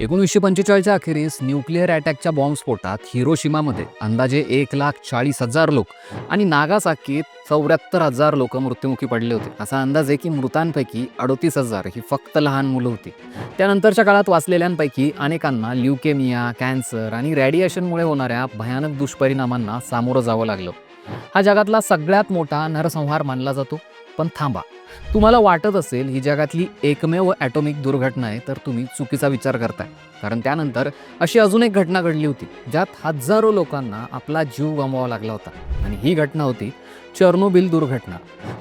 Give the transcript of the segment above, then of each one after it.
एकोणीसशे पंचेचाळीसच्या अखेरीस न्यूक्लिअर अटॅकच्या बॉम्बस्फोटात हिरोशिमामध्ये अंदाजे एक लाख चाळीस हजार लोक आणि नागासाकीत चौऱ्याहत्तर हजार लोक मृत्युमुखी पडले होते. असा अंदाज आहे की मृतांपैकी अडोतीस हजार ही फक्त लहान मुलं होती. त्यानंतरच्या काळात वाचलेल्यांपैकी अनेकांना ल्युकेमिया कॅन्सर आणि रॅडिएशनमुळे होणाऱ्या भयानक दुष्परिणामांना सामोरं जावं लागलं. हा जगातला सगळ्यात मोठा नरसंहार मानला जातो. पण थांबा. तुम्हाला वाटत असेल ही जगातली एकमेव ॲटॉमिक दुर्घटना आहे तर तुम्ही चुकीचा विचार करताय. कारण त्यानंतर अशी अजून एक घटना घडली होती ज्यात हजारो लोकांना आपला जीव गमवावा लागला होता. आणि ही घटना होती चर्नोबिल दुर्घटना.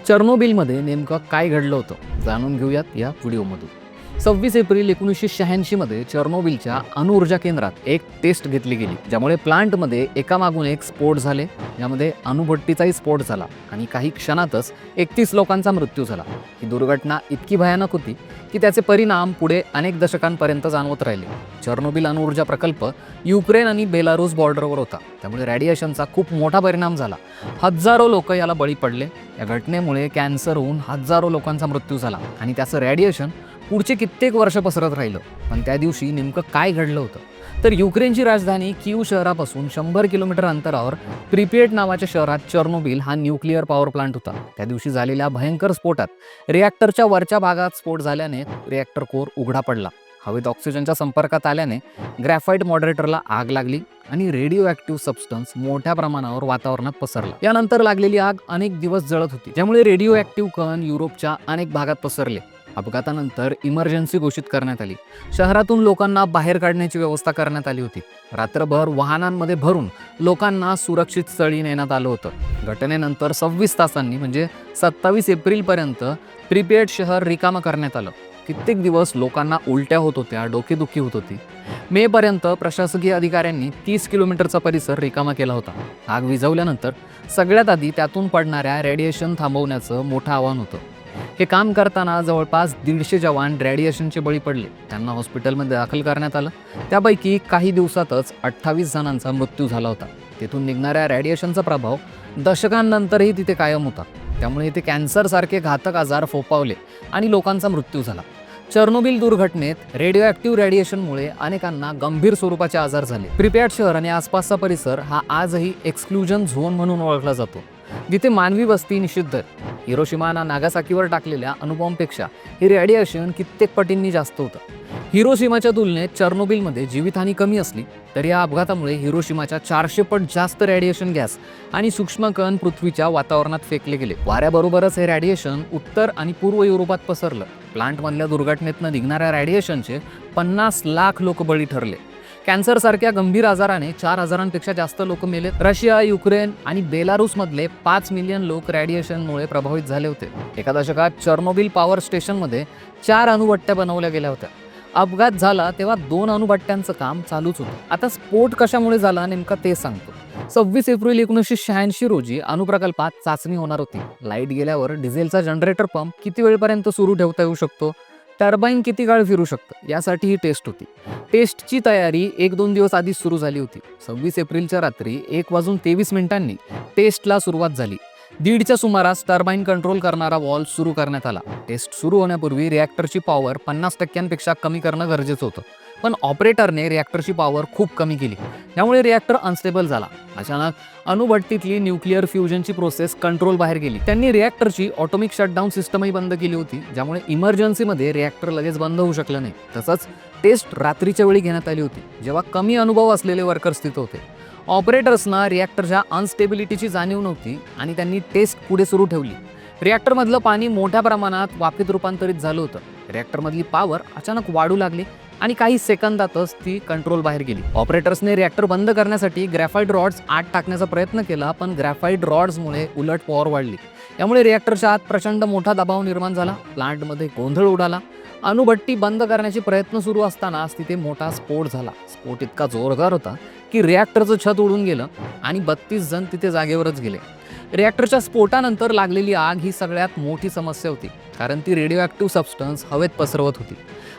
चर्नोबिलमध्ये नेमकं काय घडलं होतं जाणून घेऊयात या व्हिडिओमधून. सव्वीस एप्रिल एकोणीसशे शहाऐंशीमध्ये चर्नोबिलच्या अणुऊर्जा केंद्रात एक टेस्ट घेतली गेली ज्यामुळे प्लांटमध्ये एकामागून एक स्फोट झाले यामध्ये अणुभट्टीचाही स्फोट झाला आणि काही क्षणातच एकतीस लोकांचा मृत्यू झाला. ही दुर्घटना इतकी भयानक होती की त्याचे परिणाम पुढे अनेक दशकांपर्यंत जाणवत राहिले. चर्नोबिल अणुऊर्जा प्रकल्प युक्रेन आणि बेलारूस बॉर्डरवर होता. त्यामुळे रेडिएशनचा खूप मोठा परिणाम झाला. हजारो लोक याला बळी पडले. या घटनेमुळे कॅन्सर होऊन हजारो लोकांचा मृत्यू झाला आणि त्याचं रेडिएशन पुढचे कित्येक वर्ष पसरत राहिलं. पण त्या दिवशी नेमकं काय घडलं होतं? तर युक्रेनची राजधानी किव शहरापासून शंभर किलोमीटर अंतरावर प्रिपेड नावाच्या शहरात चर्नोबिल हा न्यूक्लिअर पॉवर प्लांट होता. त्या दिवशी झालेल्या भयंकर स्फोटात रिॲक्टरच्या वरच्या भागात स्फोट झाल्याने रिॲक्टर कोर उघडा पडला. हवेत ऑक्सिजनच्या संपर्कात आल्याने ग्रॅफाईट मॉडरेटरला आग लागली आणि रेडिओ ॲक्टिव्ह सबस्टन्स मोठ्या प्रमाणावर वातावरणात पसरला. यानंतर लागलेली आग अनेक दिवस जळत होती त्यामुळे रेडिओ ॲक्टिव्ह कण युरोपच्या अनेक भागात पसरले. अपघातानंतर इमर्जन्सी घोषित करण्यात आली. शहरातून लोकांना बाहेर काढण्याची व्यवस्था करण्यात आली होती. रात्रभर वाहनांमध्ये भरून लोकांना सुरक्षित स्थळी नेण्यात आलं होतं. घटनेनंतर सव्वीस तासांनी म्हणजे सत्तावीस एप्रिलपर्यंत प्रिपेड शहर रिकामं करण्यात आलं. कित्येक दिवस लोकांना उलट्या होत होत्या डोकेदुखी होत होती. मेपर्यंत प्रशासकीय अधिकाऱ्यांनी तीस किलोमीटरचा परिसर रिकामा केला होता. आग विझवल्यानंतर सगळ्यात आधी त्यातून पडणाऱ्या रेडिएशन थांबवण्याचं मोठं आव्हान होतं. हे काम करताना जवळपास दीडशे जवान रेडिएशनचे बळी पडले. त्यांना हॉस्पिटलमध्ये दाखल करण्यात आलं. त्यापैकी काही दिवसातच अठ्ठावीस जणांचा मृत्यू झाला होता. तिथून निघणाऱ्या रेडिएशनचा प्रभाव दशकांनंतरही तिथे कायम होता. त्यामुळे इथे कॅन्सरसारखे घातक आजार फोपावले आणि लोकांचा मृत्यू झाला. चर्नोबिल दुर्घटनेत रेडिओ ॲक्टिव्ह रेडिएशनमुळे अनेकांना गंभीर स्वरूपाचे आजार झाले. प्रिपेड शहर आणि आसपासचा परिसर हा आजही एक्सक्लुजन झोन म्हणून ओळखला जातो. जिथे मानवी वस्ती निषिद्ध. आहे हिरोशिमाना नागासाकीवर टाकलेल्या अणुबॉम्बपेक्षा हे रेडिएशन कित्येक पटींनी जास्त होतं. हिरोशिमाच्या तुलनेत चर्नोबिलमध्ये जीवितहानी कमी असली तरी या अपघातामुळे हिरोशिमाच्या चारशे पट जास्त रेडिएशन गॅस आणि सूक्ष्मकण पृथ्वीच्या वातावरणात फेकले गेले. वाऱ्याबरोबरच हे रॅडिएशन उत्तर आणि पूर्व युरोपात पसरलं. प्लांटमधल्या दुर्घटनेतनं निघणाऱ्या रॅडिएशनचे पन्नास लाख लोक बळी ठरले. कॅन्सरसारख्या गंभीर आजाराने चार हजारांपेक्षा जास्त लोक मेले रशिया युक्रेन आणि बेलारूसमधले पाच मिलियन लोक रेडिएशनमुळे प्रभावित झाले होते. एका दशकात चर्नोबिल पॉवर स्टेशनमध्ये चार अणुभट्ट्या बनवल्या गेल्या होत्या. अपघात झाला तेव्हा दोन अणुभट्ट्यांचं काम चालूच होतं. आता स्फोट कशामुळे झाला नेमका ते सांगतो. सव्वीस एप्रिल एकोणीसशे शहाऐंशी रोजी अणुप्रकल्पात चाचणी होणार होती. लाइट गेल्यावर डिझेलचा जनरेटर पंप किती वेळपर्यंत सुरू ठेवता येऊ शकतो? टर्बाईन किती काळ फिरू शकतं? यासाठी ही टेस्ट होती. टेस्टची तयारी एक दोन दिवस आधी सुरू झाली होती. सव्वीस एप्रिलच्या रात्री एक वाजून तेवीस मिनिटांनी टेस्टला सुरुवात झाली. दीडच्या सुमारास टर्बाईन कंट्रोल करणारा वॉल सुरू करण्यात आला. टेस्ट सुरू होण्यापूर्वी रिॲक्टरची पॉवर पन्नास टक्क्यांपेक्षा कमी करणं गरजेचं होतं. पण ऑपरेटरने रिॲक्टरची पॉवर खूप कमी केली. त्यामुळे रिॲक्टर अनस्टेबल झाला. अचानक अणुभट्टीतली न्यूक्लिअर फ्युजनची प्रोसेस कंट्रोल बाहेर गेली. त्यांनी रिॲक्टरची ऑटोमिक शटडाऊन सिस्टमही बंद केली होती ज्यामुळे इमर्जन्सीमध्ये रिॲक्टर लगेच बंद होऊ शकलं नाही. तसंच टेस्ट रात्रीच्या वेळी घेण्यात आली होती जेव्हा कमी अनुभव असलेले वर्कर्स तिथं होते. ऑपरेटर्सना रिॲक्टरच्या अनस्टेबिलिटीची जाणीव नव्हती आणि त्यांनी टेस्ट पुढे सुरू ठेवली. रिॲक्टरमधलं पाणी मोठ्या प्रमाणात वाफेत रूपांतरित झालं होतं. रिॲक्टरमधली पॉवर अचानक वाढू लागली आणि काही सेकंदातच ती कंट्रोल बाहेर गेली. ऑपरेटर्सने रिॲक्टर बंद करण्यासाठी ग्रॅफाईड रॉड्स आत टाकण्याचा प्रयत्न केला पण ग्रॅफाईड रॉड्समुळे उलट पॉवर वाढली. त्यामुळे रिॲक्टरच्या आत प्रचंड मोठा दबाव निर्माण झाला. प्लांटमध्ये गोंधळ उडाला. अणुभट्टी बंद करण्याचे प्रयत्न सुरू असतानाच तिथे मोठा स्फोट झाला. स्फोट इतका जोरदार होता की रिॲक्टरचं छत उडून गेलं आणि बत्तीस जण तिथे जागेवरच गेले. रिॲक्टरच्या स्फोटानंतर लागलेली आग ही सगळ्यात मोठी समस्या होती कारण ती रेडिओ ॲक्टिव्ह सबस्टन्स हवेत पसरवत होती.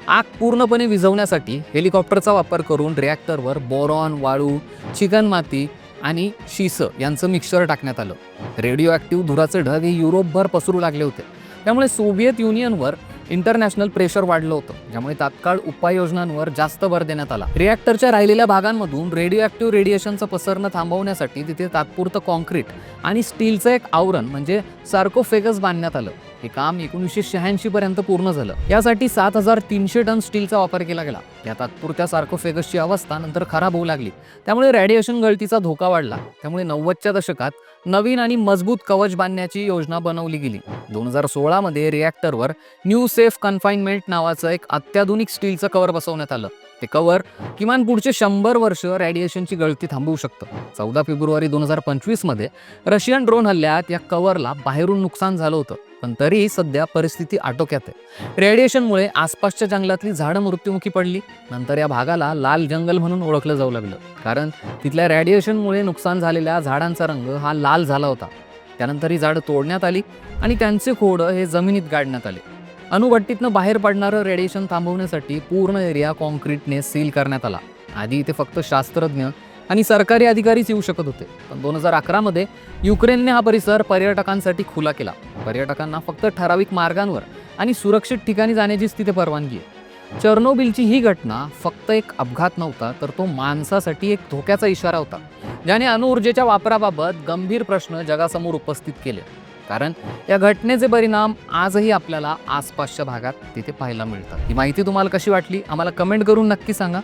आग पूर्णपणे विझवण्यासाठी हेलिकॉप्टरचा वापर करून रिॲक्टरवर बोरॉन वाळू चिकणमाती आणि शिस यांचं मिक्सचर टाकण्यात आलं. रेडिओ ॲक्टिव्ह धुराचे ढग हे युरोपभर पसरू लागले होते. त्यामुळे सोव्हिएत युनियनवर इंटरनॅशनल प्रेशर वाढलं होतं ज्यामुळे तात्काळ उपाययोजनांवर जास्त भर देण्यात आला. रिॲक्टरच्या राहिलेल्या भागांमधून रेडिओ ॲक्टिव्ह रेडिएशनचं पसरणं थांबवण्यासाठी तिथे तात्पुरतं कॉन्क्रीट आणि स्टीलचं एक आवरण म्हणजे सार्कोफेगस बांधण्यात आलं. हे काम एकोणीसशे शहाऐंशी पर्यंत पूर्ण झालं. यासाठी सात हजार तीनशे टन स्टीलचा वापर केला गेला. या तात्पुरत्या सार्कोफेगसची अवस्था नंतर खराब होऊ लागली. त्यामुळे रेडिएशन गळतीचा धोका वाढला. त्यामुळे नव्वदच्या दशकात नवीन आणि मजबूत कवच बांधण्याची योजना बनवली गेली. दोन हजार सोळामध्ये रिॲक्टरवर न्यू सेफ कन्फाइनमेंट नावाचं एक अत्याधुनिक स्टीलचं कव्हर बसवण्यात आलं. ते कवर किमान पुढचे शंभर वर्ष रेडिएशनची गळती थांबवू शकतं. चौदा फेब्रुवारी दोन हजार पंचवीसमध्ये रशियन ड्रोन हल्ल्यात या कवरला बाहेरून नुकसान झालं होतं. पण तरीही सध्या परिस्थिती आटोक्यात आहे. रेडिएशनमुळे आसपासच्या जंगलातली झाडं मृत्युमुखी पडली. नंतर या भागाला लाल जंगल म्हणून ओळखलं जाऊ लागलं. कारण तिथल्या रेडिएशनमुळे नुकसान झालेल्या झाडांचा रंग हा लाल झाला होता. त्यानंतर ही झाडं तोडण्यात आली आणि त्यांचे खोडं हे जमिनीत गाडण्यात आले. अणुभट्टीतनं बाहेर पडणारं रेडिएशन थांबवण्यासाठी पूर्ण एरिया कॉन्क्रीटने सील करण्यात आला. आधी इथे फक्त शास्त्रज्ञ आणि सरकारी अधिकारीच येऊ शकत होते. पण दोन हजार अकरामध्ये युक्रेनने हा परिसर पर्यटकांसाठी खुला केला. पर्यटकांना फक्त ठराविक मार्गांवर आणि सुरक्षित ठिकाणी जाण्याचीच तिथे परवानगी आहे. चर्नोबिलची ही घटना फक्त एक अपघात नव्हता तर तो माणसासाठी एक धोक्याचा इशारा होता ज्याने अणुऊर्जेच्या वापराबाबत गंभीर प्रश्न जगासमोर उपस्थित केले. कारण या घटनेचे परिणाम आजही आपल्याला आसपासच्या भागात तिथे पाहायला मिळतात. ही माहिती तुम्हाला कशी वाटली? आम्हाला कमेंट करून नक्की सांगा.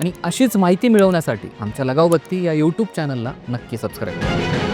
आणि अशीच माहिती मिळवण्यासाठी आमच्या लगावबत्ती या यूट्यूब चॅनलला नक्की सबस्क्राईब करा.